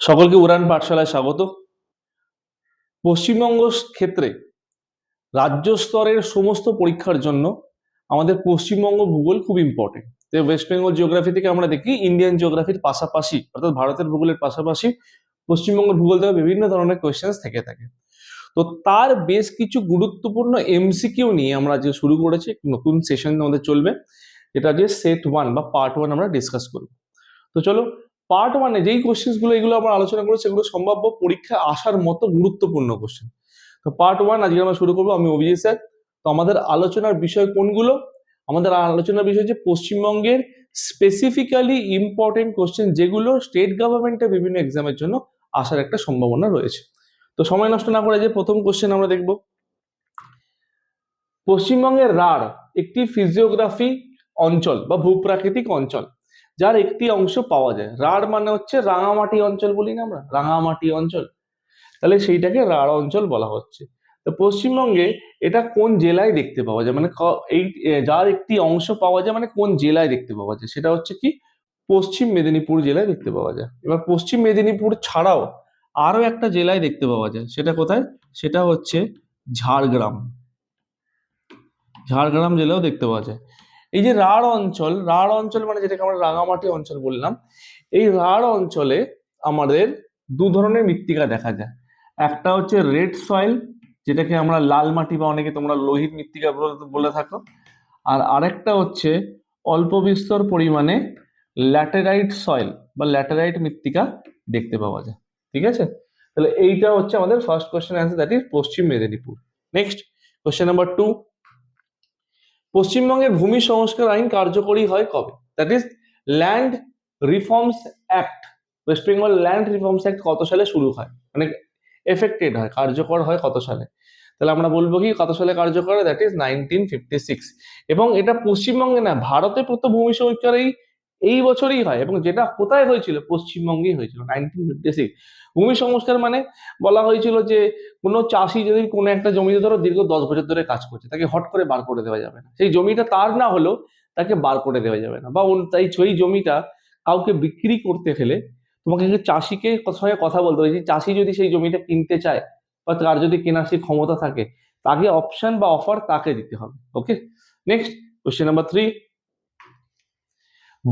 সকলকে উড়ান পাঠশালায় স্বাগত। পশ্চিমবঙ্গ ক্ষেত্রে রাজ্য স্তরের সমস্ত পরীক্ষার জন্য আমাদের পশ্চিমবঙ্গ ভূগোল খুব ইম্পর্টেন্ট ওয়েস্ট বেঙ্গল জিওগ্রাফি থেকে আমরা দেখি ইন্ডিয়ান জিওগ্রাফির পাশাপাশি, অর্থাৎ ভারতের ভূগোলের পাশাপাশি পশ্চিমবঙ্গের ভূগোল থেকে বিভিন্ন ধরনের কোয়েশ্চেন্স থেকে থাকে। তো তার বেশ কিছু গুরুত্বপূর্ণ এমসিকিউ নিয়ে আমরা আজকে শুরু করেছি নতুন সেশন আমাদের চলবে এটা যে সেট ওয়ান বা পার্ট ওয়ান আমরা ডিসকাস করব। তো চলো পার্ট ওয়ানে যেই কোশ্চেন্সগুলো এগুলো আমরা আলোচনা করি সেগুলো সম্ভাব্য পরীক্ষায় আসার মতো গুরুত্বপূর্ণ কোশ্চেন তো পার্ট ওয়ান আজকে আমরা শুরু করব, আমি অভিজিৎ স্যার। তো আমাদের আলোচনার বিষয় কোনগুলো? আমাদের আলোচনার বিষয় হচ্ছে পশ্চিমবঙ্গের স্পেসিফিক্যালি ইম্পর্টেন্ট কোশ্চেন যেগুলো স্টেট গভর্নমেন্টের বিভিন্ন এক্সামের জন্য আসার একটা সম্ভাবনা রয়েছে। তো সময় নষ্ট না করে যে প্রথম কোশ্চেন আমরা দেখব। পশ্চিমবঙ্গের রাঢ় একটি ফিজিওগ্রাফি অঞ্চল বা ভূপ্রাকৃতিক অঞ্চল। যার একটি অংশ পাওয়া যায়। রাঢ় মানে হচ্ছে রাঙামাটি অঞ্চল বলি না আমরা? রাঙামাটি অঞ্চল। তাহলে সেইটাকে রাঢ় অঞ্চল বলা হচ্ছে। তো পশ্চিমবঙ্গে এটা কোন জেলায় দেখতে পাওয়া যায়? মানে এই যার একটি অংশ পাওয়া যায় মানে কোন জেলায় দেখতে পাওয়া যায়? সেটা হচ্ছে কি, পশ্চিম মেদিনীপুর জেলায় দেখতে পাওয়া যায়। এবার পশ্চিম মেদিনীপুর ছাড়াও আরও একটা জেলায় দেখতে পাওয়া যায়। সেটা কোথায়? সেটা হচ্ছে ঝাড়গ্রাম। ঝাড়গ্রাম জেলাও দেখতে পাওয়া যায়। এই যে রাঢ় অঞ্চল রাঢ় অঞ্চল মানে যেটাকে আমরা রাঙামাটি অঞ্চল বললাম, এই রাঢ় অঞ্চলে আমাদের দু ধরনের মৃত্তিকা দেখা যায়। একটা হচ্ছে রেড সয়েল, যেটাকে আমরা লাল মাটি বা অনেকে তোমরা লোহিত মৃত্তিকা বলে- থাকো। আর আরেকটা হচ্ছে অল্প বিস্তর পরিমাণে ল্যাটেরাইট সয়েল বা ল্যাটেরাইট মৃত্তিকা দেখতে পাওয়া যায়। ঠিক আছে? তাহলে এইটা হচ্ছে আমাদের first question answer that is Paschim Medinipur. Next question number two পশ্চিমবঙ্গের ভূমি সংস্কার আইন কার্যকরী হয় কবে? That is land reforms act West Bengal land reforms act কত সালে শুরু হয়? মানে এফেক্টেড হয়, কার্যকর হয় কত সালে? তাহলে আমরা বলব কি, কত সালে কার্যকর that is nineteen fifty six এবং এটা পশ্চিমবঙ্গে না, ভারতে প্রথম ভূমি সংস্কার এই এই বছরই হয় এবং যেটা কোথায় হয়েছিল? পশ্চিমবঙ্গেই হয়েছিল নাইনটিন ফিফটি সিক্স ভূমি সংস্কার মানে বলা হয়েছিল যে কোনো চাষি যদি কোনো একটা জমিতে ধরো দীর্ঘ দশ বছর ধরে কাজ করছে, তাকে হট করে বার করে দেওয়া যাবে না। সেই জমিটা তার না হলেও তাকে বার করে দেওয়া যাবে না। বা তাই সেই জমিটা কাউকে বিক্রি করতে গেলে তোমাকে চাষিকে সঙ্গে কথা বলতে হবে যে চাষি যদি সেই জমিটা কিনতে চায় বা তার যদি কেনার সেই ক্ষমতা থাকে, তাকে অপশন বা অফার তাকে দিতে হবে। Okay next question number three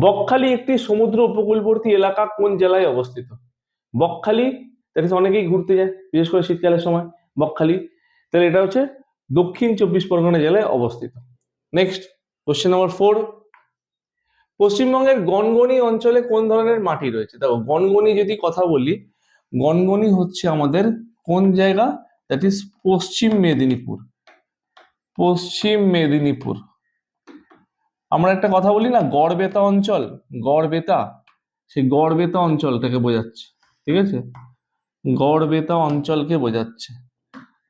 Bakkhali একটি সমুদ্র উপকূলবর্তী এলাকা কোন জেলায় অবস্থিত? বকখালি দ্যাট অনেকেই ঘুরতে যায়, বিশেষ করে শীতকালের সময়। বকখালি, তাহলে এটা হচ্ছে দক্ষিণ চব্বিশ পরগনা জেলায় অবস্থিত। নেক্সট কোশ্চেন নাম্বার ফোর পশ্চিমবঙ্গের গনগনি অঞ্চলে কোন ধরনের মাটি রয়েছে? দেখো, গনগনি যদি কথা বলি, গনগনি হচ্ছে আমাদের কোন জায়গা? That is Paschim Medinipur. পশ্চিম মেদিনীপুর। আমরা একটা কথা বলি না, গড়বেতা অঞ্চল, গড়বেতা, সেই গড়বেতা অঞ্চলটাকে বোঝাচ্ছে, ঠিক আছে? গড়বেতা অঞ্চলকে বোঝাচ্ছে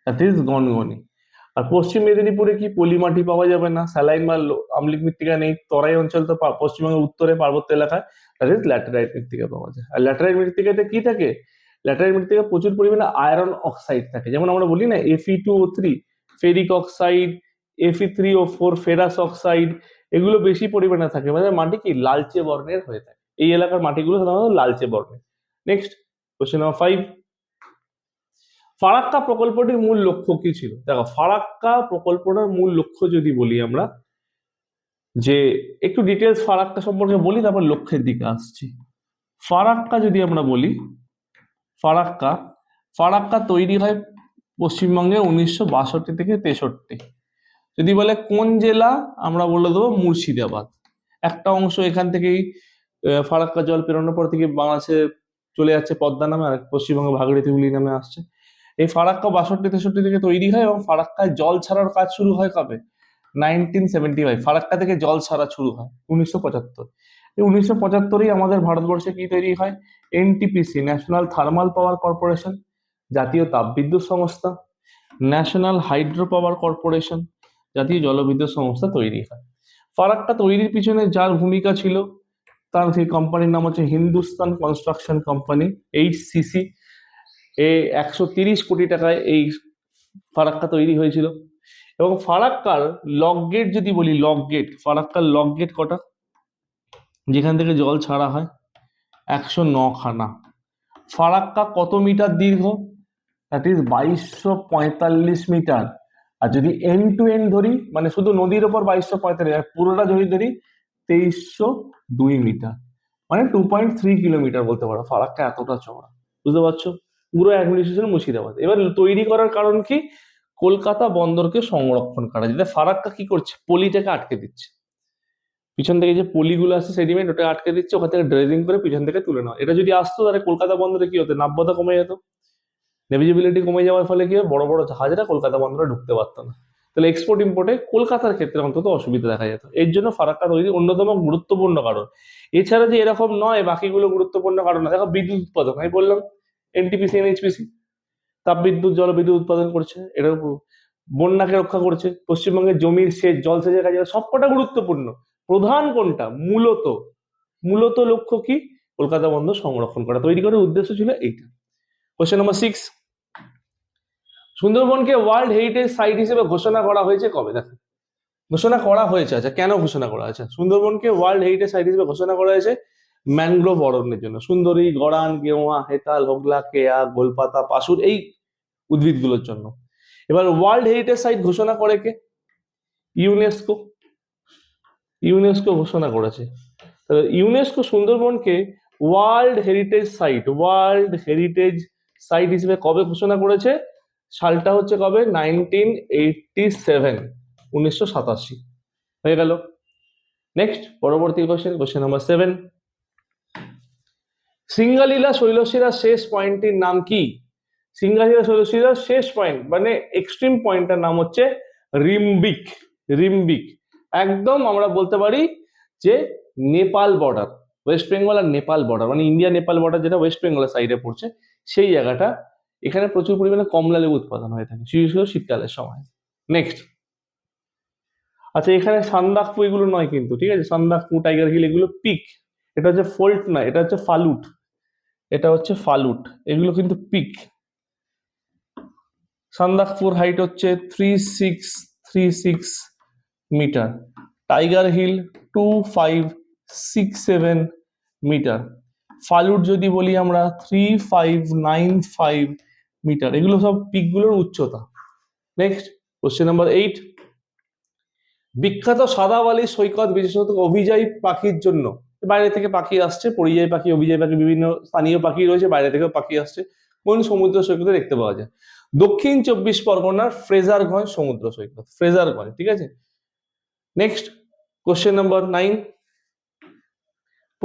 দ্যাট ইজ গনগনি। আর পশ্চিম মেদিনীপুরে কি পলি মাটি পাওয়া যাবে না? স্যালাইন বা আম্লিক মৃত্তিকা নেই, তরাই অঞ্চল তো পশ্চিমবঙ্গের উত্তরে পার্বত্য এলাকায় দ্যাট ইজ ল্যাটেরাইট মৃত্তিকা পাওয়া যায়। আর ল্যাটেরাইট মৃত্তিকাতে কি থাকে? ল্যাটেরাইট মৃত্তিকা প্রচুর পরিমাণে আয়রন অক্সাইড থাকে। যেমন আমরা বলি না FE two O three ferric oxide FE three O four ferrous oxide এগুলো বেশি পরিমাণে থাকে। মানে মাটি কি? লালচে বর্ণের হয়ে থাকে। এই এলাকার মাটিগুলো সাধারণত লালচে বর্ণের। Next question number five Farakka প্রকল্পটির মূল লক্ষ্য কি ছিল? দেখো, ফারাক্কা প্রকল্পটার মূল লক্ষ্য যদি বলি আমরা, যে একটু ডিটেলস ফারাক্কা সম্পর্কে বলি, তারপর লক্ষ্যের দিকে আসছি। ফারাক্কা যদি আমরা বলি, ফারাক্কা ফারাক্কা তৈরি হয় পশ্চিমবঙ্গে উনিশশো বাষট্টি থেকে তেষট্টি। যদি বলে কোন জেলা, আমরা বলে দেবো মুর্শিদাবাদ। একটা অংশ এখান থেকেই ফারাক্কা জল পেরোনোর পর থেকে বাংলাদেশে চলে যাচ্ছে পদ্মা নামে, আর পশ্চিমবঙ্গে ভাগীরথী হুগলি নামে আসছে। এই ফারাক্কা বাষট্টি, তেষট্টি থেকে তৈরি হয় এবং ফারাক্কায় জল ছাড়ার কাজ শুরু হয় কবে? নাইনটিন সেভেন্টি ফাইভ, ফারাক্কা থেকে জল ছাড়া শুরু হয়, উনিশশো পঁচাত্তর। এই উনিশশো পঁচাত্তরেই আমাদের ভারতবর্ষে কি তৈরি হয়? NTPC national thermal power corporation জাতীয় তাপবিদ্যুৎ সংস্থা ন্যাশনাল হাইড্রো পাওয়ার কর্পোরেশন জাতীয় জলবিদ্যুৎ সংস্থা তৈরি হয়। ফারাক্কা তৈরির পিছনে যার ভূমিকা ছিল, তার সেই কোম্পানির নাম হচ্ছে Hindustan construction company H HCC এ একশো তিরিশ কোটি টাকায় এই ফারাক্কা তৈরি হয়েছিল। এবং ফারাক্কার লক গেট যদি বলি লক গেট ফারাক্কার লক গেট কটা? যেখান থেকে জল ছাড়া হয় একশো নখানা। ফারাক্কা কত মিটার দীর্ঘ? দ্যাট ইজ বাইশশো পঁয়তাল্লিশ মিটার। আর যদি এন্ড টু এন্ড ধরি মানে শুধু নদীর ওপর বাইশশো পঁয়তাল্লিশ পুরোটা যদি ধরি, তেইশশো দুই মিটার। মানে টু পয়েন্ট থ্রি কিলোমিটার বলতে পারো, ফারাকটা এতটা চওড়া। বুঝতে পারছ? পুরো অ্যাডমিনিস্ট্রেশন মুর্শিদাবাদ। এবার তৈরি করার কারণ কি? কলকাতা বন্দরকে সংরক্ষণ করা। যেটা ফারাক্কা কি করছে? পলিটাকে আটকে দিচ্ছে। পিছন থেকে যে পলিগুলো আসছে সেডিমেন্ট ওটা আটকে দিচ্ছে, ওখান থেকে ড্রেজিং করে পিছন থেকে তুলে নেওয়া। এটা যদি আসতো, তাহলে কলকাতা বন্দরে কি হতো? নাব্যতা কমে যেত। নেভিজিবিলিটি কমে যাওয়ার ফলে কি হয়? বড় বড় জাহাজরা কলকাতা বন্দরে ঢুকতে পারতো না। তাহলে এক্সপোর্ট ইম্পোর্টে কলকাতার ক্ষেত্রে অন্তত অসুবিধা দেখা যেত। এর জন্য ফারাক্কা তৈরি অন্যতম গুরুত্বপূর্ণ কারণ। এছাড়া যে এরকম নয়, বাকিগুলো গুরুত্বপূর্ণ কারণ না। দেখো বিদ্যুৎ উৎপাদন, আমি বললাম এনটিপিসি এনএইচপিসি তাপবিদ্যুৎ, জলবিদ্যুৎ উৎপাদন করছে উপর বন্যাকে রক্ষা করছে। পশ্চিমবঙ্গের জমির সেচ, জল সেচের কাজে সবকটা গুরুত্বপূর্ণ। প্রধান কোনটা? মূলত। মূলত লক্ষ্য কি? কলকাতা বন্দর সংরক্ষণ করা। তৈরি করার উদ্দেশ্য ছিল এইটা। কোশ্চেন নম্বর সিক্স সুন্দরবনকে ওয়ার্ল্ড হেরিটেজ সাইট হিসেবে ঘোষণা করা হয়েছে কবে? দেখো। ঘোষণা করা হয়েছে। আচ্ছা কেন ঘোষণা করা? হয়েছে সুন্দরবনকে ওয়ার্ল্ড হেরিটেজ সাইট হিসেবে ঘোষণা করা হয়েছে ম্যানগ্রোভ অরণ্যের জন্য। সুন্দরী, গড়ান, গেওয়া, হেতাল, হোগলা, কেয়া, গোলপাতা পাশুর এই উদ্ভিদগুলোর জন্য। এবার ওয়ার্ল্ড হেরিটেজ সাইট ঘোষণা করে কে? ইউনেস্কো ইউনেস্কো ঘোষণা করেছে। UNESCO সুন্দরবনকে world heritage site world heritage site হিসেবে কবে ঘোষণা করেছে? সালটা হচ্ছে কবে? নাইনটিন এইটটি সেভেন উনিশশো সাতাশি। হয়ে গেল। নেক্সট পরবর্তী question question number seven Singalila শৈলশিরা শেষ পয়েন্টটির নাম কি? সিঙ্গালীলা শৈলশিরা শেষ পয়েন্ট মানে এক্সট্রিম পয়েন্টটার নাম হচ্ছে রিম্বিক রিম্বিক। একদম আমরা বলতে পারি যে নেপাল বর্ডার ওয়েস্ট বেঙ্গল আর নেপাল বর্ডার মানে ইন্ডিয়া নেপাল বর্ডার যেটা ওয়েস্ট বেঙ্গলের সাইডে পড়ছে। সেই জায়গাটা এখানে প্রচুর পরিমাণে কমলা লেবু উৎপাদন হয়ে থাকে শীতকালের সময়। নেক্সট আচ্ছা এখানে সান্দাকপু এগুলো নয় কিন্তু, ঠিক আছে? সান্দাকপু টাইগার হিল এগুলো পিক। এটা হচ্ছে ফোল্ট নয়, এটা হচ্ছে ফালুট। এটা হচ্ছে ফালুট, এগুলো কিন্তু পিক। সান্দাকপুর হাইট হচ্ছে three six three six metre tiger hill two five six seven metre Phalut যদি বলি আমরা three five nine five metre এগুলো সব পিকগুলোর উচ্চতা। নেক্সট কোশ্চেন নাম্বার এইট বিখ্যাত সাদাবালি সৈকত বিশেষত অভিযায়ী পাখির জন্য। বাইরে থেকে পাখি আসছে, পরিযায়ী পাখি, অভিযায়ী পাখি, বিভিন্ন স্থানীয় পাখি রয়েছে, বাইরে থেকেও পাখি আসছে। কোন সমুদ্র সৈকতে দেখতে পাওয়া যায়? দক্ষিণ চব্বিশ পরগনার ফ্রেজারগঞ্জ সমুদ্র সৈকত, ফ্রেজারগঞ্জ, ঠিক আছে? নেক্সট কোশ্চেন নাম্বার নাইন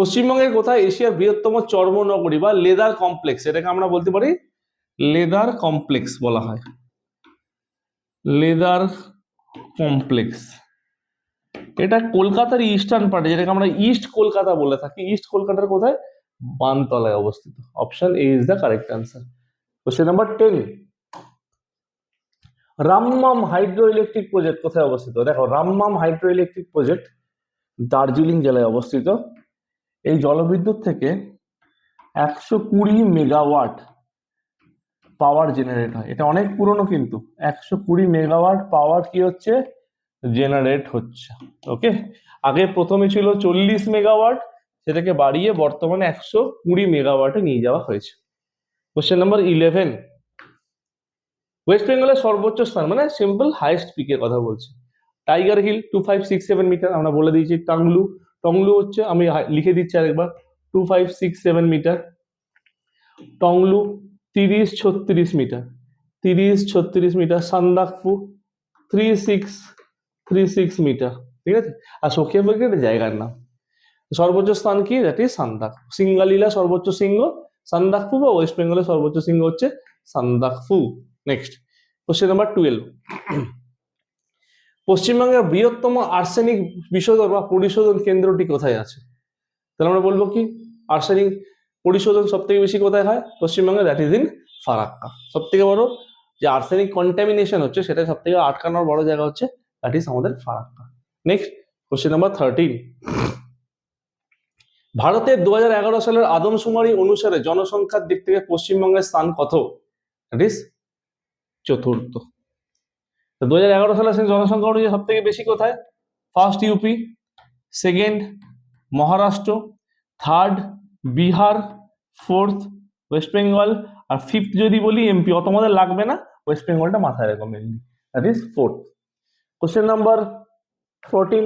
পশ্চিমবঙ্গের কোথায় এশিয়ার বৃহত্তম চর্ম নগরী বা লেদার কমপ্লেক্স, এটাকে আমরা বলতে পারি লেদার কমপ্লেক্স বলা হয়। Leather complex. এটা কলকাতার ইস্টার্ন পার্টে যেটাকে আমরা ইস্ট কলকাতা বলে থাকি। ইস্ট কলকাতার কোথায়? বানতলায় অবস্থিত। Option A is the correct answer question number ten Rammam hydro electric project কোথায় অবস্থিত? দেখো, Rammam hydro electric project Darjeeling জেলায় অবস্থিত। এই জলবিদ্যুৎ থেকে একশো কুড়ি মেগাওয়াট পাওয়ার জেনারেট হয়। এটা অনেক পুরনো কিন্তু। একশো কুড়ি মেগাওয়াট পাওয়ার কি হচ্ছে? জেনারেট হচ্ছে। ওকে? আগে প্রথমে ছিল চল্লিশ মেগাওয়াট, সেটাকে বাড়িয়ে বর্তমানে একশো কুড়ি মেগাওয়াটে নিয়ে যাওয়া হয়েছে। কোশ্চেন নাম্বার ইলেভেন ওয়েস্ট বেঙ্গলের সর্বোচ্চ স্থান মানে সিম্পল হাইস্ট পিকের কথা বলছে। Tiger hill two five six seven metre আমরা বলে দিয়েছি টাংলু টংলু হচ্ছে, আমি লিখে দিচ্ছি আরেকবার two five six seven metre Tonglu তিরিশ ছত্রিশ মিটার তিরিশ ছত্রিশ metre Sandakphu three six three six metre ঠিক আছে? আর সখিয়া একটা জায়গার নাম। সর্বোচ্চ স্থান কি? দ্যাট ইজ সান্দাক সিঙ্গালীলা সর্বোচ্চ সিংহ, সান্দাকফু বা ওয়েস্ট বেঙ্গলের সর্বোচ্চ সিংহ হচ্ছে Sandakphu. Next question number twelve পশ্চিমবঙ্গের বৃহত্তম আর্সেনিক বিশোধন বা পরিশোধন কেন্দ্রটি কোথায় আছে? তাহলে আমরা বলব কি, আর্সেনিক পরিশোধন সব থেকে বেশি কোথায় হয়? পশ্চিমবঙ্গে দ্যাট ইজ ইন ফারাক্কা। সব থেকে বড় যে আর্সেনিক কন্টামিনেশন হচ্ছে, সেটা সব থেকে আটকানোর বড় জায়গা হচ্ছে দ্যাট ইজ আমাদের Farakka. Next question number thirteen ভারতের দু হাজার এগারো সালের আদমশুমারি অনুসারে জনসংখ্যার দিক থেকে পশ্চিমবঙ্গের স্থান কত? দ্যাট ইজ চতুর্থ। দু হাজার এগারো সালে সে জনসংখ্যা অনুযায়ী সব থেকে বেশি কোথায়? First UP second Maharashtra third Bihar fourth West Bengal আর ফিফথ যদি বলি এমপি অত আমাদের লাগবে না ওয়েস্ট বেঙ্গলটা মাথায় রাখো mainly that is fourth question number fourteen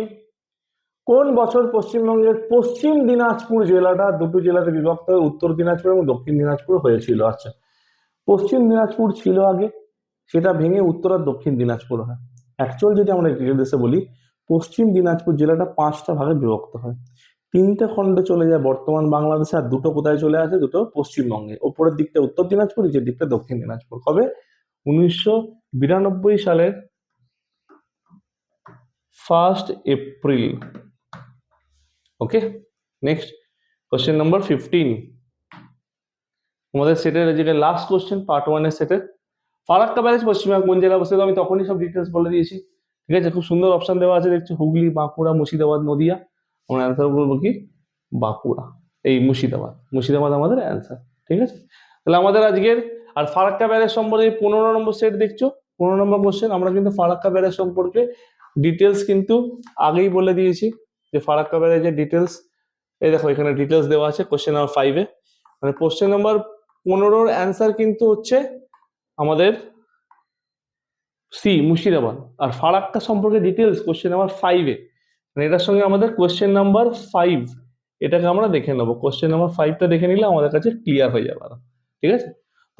কোন বছর পশ্চিমবঙ্গের পশ্চিম দিনাজপুর জেলাটা দুটো জেলাতে বিভক্ত হয়ে? উত্তর দিনাজপুর এবং দক্ষিণ দিনাজপুর হয়েছিল আচ্ছা। পশ্চিম দিনাজপুর ছিল আগে সেটা ভেঙে উত্তর আর দক্ষিণ দিনাজপুর হয়। অ্যাকচুয়াল যদি আমরা ডিটেলসে বলি, পশ্চিম দিনাজপুর জেলাটা পাঁচটা ভাগে বিভক্ত হয়। তিনটে খণ্ডে চলে যায় বর্তমান বাংলাদেশে আর দুটো কোথায় চলে আসে? দুটো পশ্চিমবঙ্গে। ওপরের দিকটা উত্তর দিনাজপুর, নিচের দিকটা দক্ষিণ দিনাজপুর। কবে? উনিশশো বিরানব্বই সালের first April okay next question number fifteen আমাদের সেটের আজকে লাস্ট কোশ্চেন পার্ট ওয়ানের সেটের ফারাক্কা ব্যারেজ পশ্চিমবঙ্গ কোন জেলা অবস্থিত, আমি তখনই সব ডিটেলস বলে দিয়েছি। ঠিক আছে, খুব সুন্দর অপশন দেওয়া আছে, দেখছ, হুগলি, বাঁকুড়া, মুর্শিদাবাদ, নদিয়া। আমরা অ্যান্সার বলব কি? বাঁকুড়া, এই মুর্শিদাবাদ। মুর্শিদাবাদ আমাদের অ্যান্সার ঠিক আছে? তাহলে আমাদের আজকের, আর ফারাক্কা ব্যারেজ সম্পর্কে পনেরো নম্বর সেট দেখছ? পনেরো নম্বর কোশ্চেন আমরা কিন্তু ফারাক্কা ব্যারেজ সম্পর্কে ডিটেলস কিন্তু আগেই বলে দিয়েছি, যে ফারাক্কা ব্যারেজের ডিটেলস এই দেখো, এখানে ডিটেলস দেওয়া আছে কোশ্চেন নাম্বার ফাইভে মানে কোশ্চেন নাম্বার পনেরোর অ্যান্সার কিন্তু হচ্ছে আমাদের সি মুর্শিদাবাদ। আর ফারাক্কা সম্পর্কে ডিটেলস কোশ্চেন নাম্বার ফাইভে মানে এটার সঙ্গে আমাদের কোশ্চেন নাম্বার ফাইভ এটাকে আমরা দেখে নেব। কোশ্চেন নাম্বার ফাইভটা দেখে নিলে আমাদের কাছে ক্লিয়ার হয়ে যাবে। ঠিক আছে?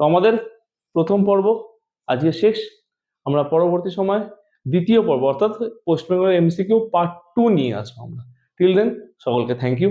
তো আমাদের প্রথম পর্ব আজকে শেষ। আমরা পরবর্তী সময় দ্বিতীয় পর্ব, অর্থাৎ বেঙ্গল এমসিকিউ পার্ট টু নিয়ে আসব আমরা। টিল দেন সকলকে থ্যাংক ইউ